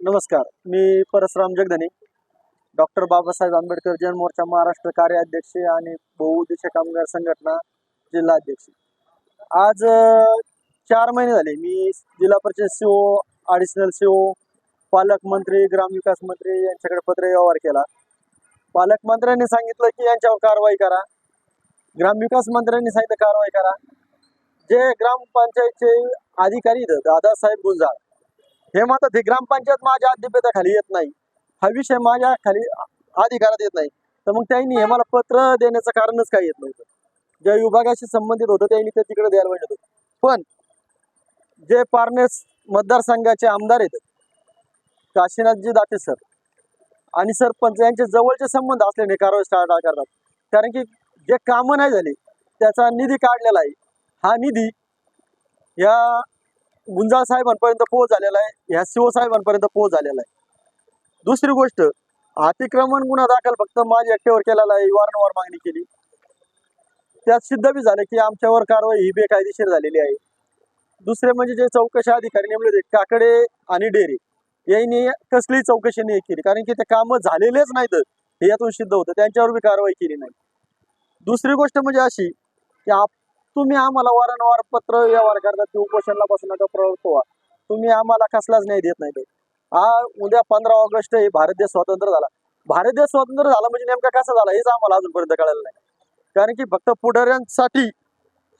नमस्कार मी परसराम जगदने. डॉक्टर बाबासाहेब आंबेडकर जनमोर्चा महाराष्ट्र कार्याध्यक्ष आणि बहुउद्देश कामगार संघटना जिल्हा अध्यक्ष आज चार महिने झाले मी जिल्हा परिषद सीओ ॲडिशनल सीओ पालकमंत्री ग्रामविकास मंत्री यांच्याकडे पत्र व्यवहार केला. पालकमंत्र्यांनी सांगितलं की यांच्यावर कारवाई करा. ग्रामविकास मंत्र्यांनी सांगितलं कारवाई करा. जे ग्रामपंचायतचे अधिकारी आहेत, दादासाहेब गुंजाळ हे म्हणतात हे ग्रामपंचायत माझ्या अध्यक्षतेखाली येत नाही. हा विषय माझ्या खाली अधिकारात येत नाही. तर मग त्यांनी हे मला पत्र देण्याचं कारणच काय येत नव्हतं. ज्या विभागाशी संबंधित होतं त्यांनी ते तिकडे द्यायला पाहिजे होतं. पण जे पारनेस मतदारसंघाचे आमदार आहेत काशीनाथजी दाते सर आणि सरपंच यांचे जवळचे संबंध असल्याने कारवाई स्टार्ट करतात कारण की जे कामं नाही झाली त्याचा निधी काढलेला आहे. हा निधी या गुंजाळ साहेबांपर्यंत पोहोच झालेला आहे. ह्या शिव साहेबांपर्यंत पोहोच झालेला आहे. दुसरी गोष्ट अतिक्रमण गुन्हा दाखल फक्त माझ्या एकट्यावर केलेला आहे वारंवार मागणी केली. त्यात सिद्ध बी झालं की आमच्यावर कारवाई ही बेकायदेशीर झालेली आहे. दुसरे म्हणजे जे चौकशी अधिकारी नेमले होते काकडे आणि डेरे यांनी कसलीही चौकशी नाही केली. कारण की ते कामं झालेलेच नाहीत. हे यातून सिद्ध होतं. त्यांच्यावर बी कारवाई केली नाही. दुसरी गोष्ट म्हणजे अशी की आप तुम्ही आम्हाला वारंवार पत्र व्यवहार करता की उपोषणला बसू नका प्रवृत्त व्हा. तुम्ही आम्हाला कसलाच नाही देत नाही हा उद्या पंधरा ऑगस्ट हे भारत देश स्वतंत्र झाला. भारत देश स्वतंत्र झाला म्हणजे नेमका कसा झाला हेच आम्हाला अजूनपर्यंत कळालं नाही. कारण की फक्त पुढाऱ्यांसाठी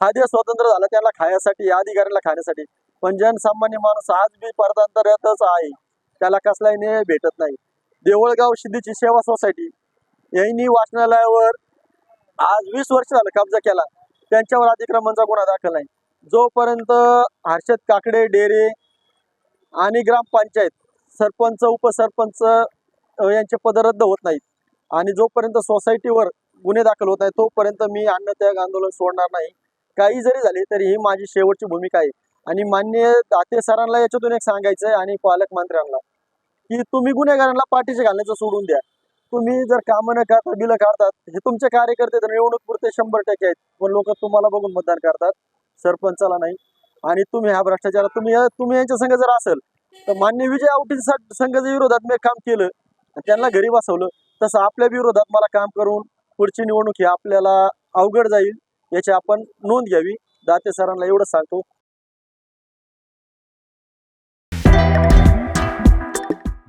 हा देश स्वतंत्र झाला त्याला खाण्यासाठी या अधिकाऱ्यांना खाण्यासाठी. पण जनसामान्य माणूस आज बी परदांतर्यातच आहे. त्याला कसलाही न्याय भेटत नाही. देवळगाव सिद्धीची सेवा सोसायटी यांनी वाचनालयावर आज वीस वर्ष झालं कब्जा केला. त्यांच्यावर अतिक्रमणचा गुन्हा दाखल आहे. जोपर्यंत हर्षद काकडे डेरे आणि ग्रामपंचायत सरपंच उपसरपंच यांचे पद रद्द होत नाहीत आणि जोपर्यंत सोसायटीवर गुन्हे दाखल होत नाही तोपर्यंत मी अन्नत्याग आंदोलन सोडणार नाही. काही जरी झाले तरी ही माझी शेवटची भूमिका आहे. आणि मान्य दाते सरांना याच्यातून एक सांगायचं आहे आणि पालकमंत्र्यांना की तुम्ही गुन्हेगारांना पाठीशी घालण्याचं सोडून द्या. तुम्ही जर कामं न करता बिलं काढतात हे तुमचे कार्यकर्ते तर निवडणूक पुरते शंभर टक्के आहेत. पण लोक तुम्हाला बघून मतदान करतात. सरपंचाला नाही. आणि तुम्ही हा भ्रष्टाचार तुम्ही तुम्ही यांच्या संघ जर असेल तर मान्य विजय आवटी संघाच्या विरोधात मी काम केलं. आणि त्यांना घरी बसवलं. तसं आपल्या विरोधात मला काम करून पुढची निवडणूक ही आपल्याला अवघड जाईल याची आपण नोंद घ्यावी. दाते सरांना एवढं सांगतो.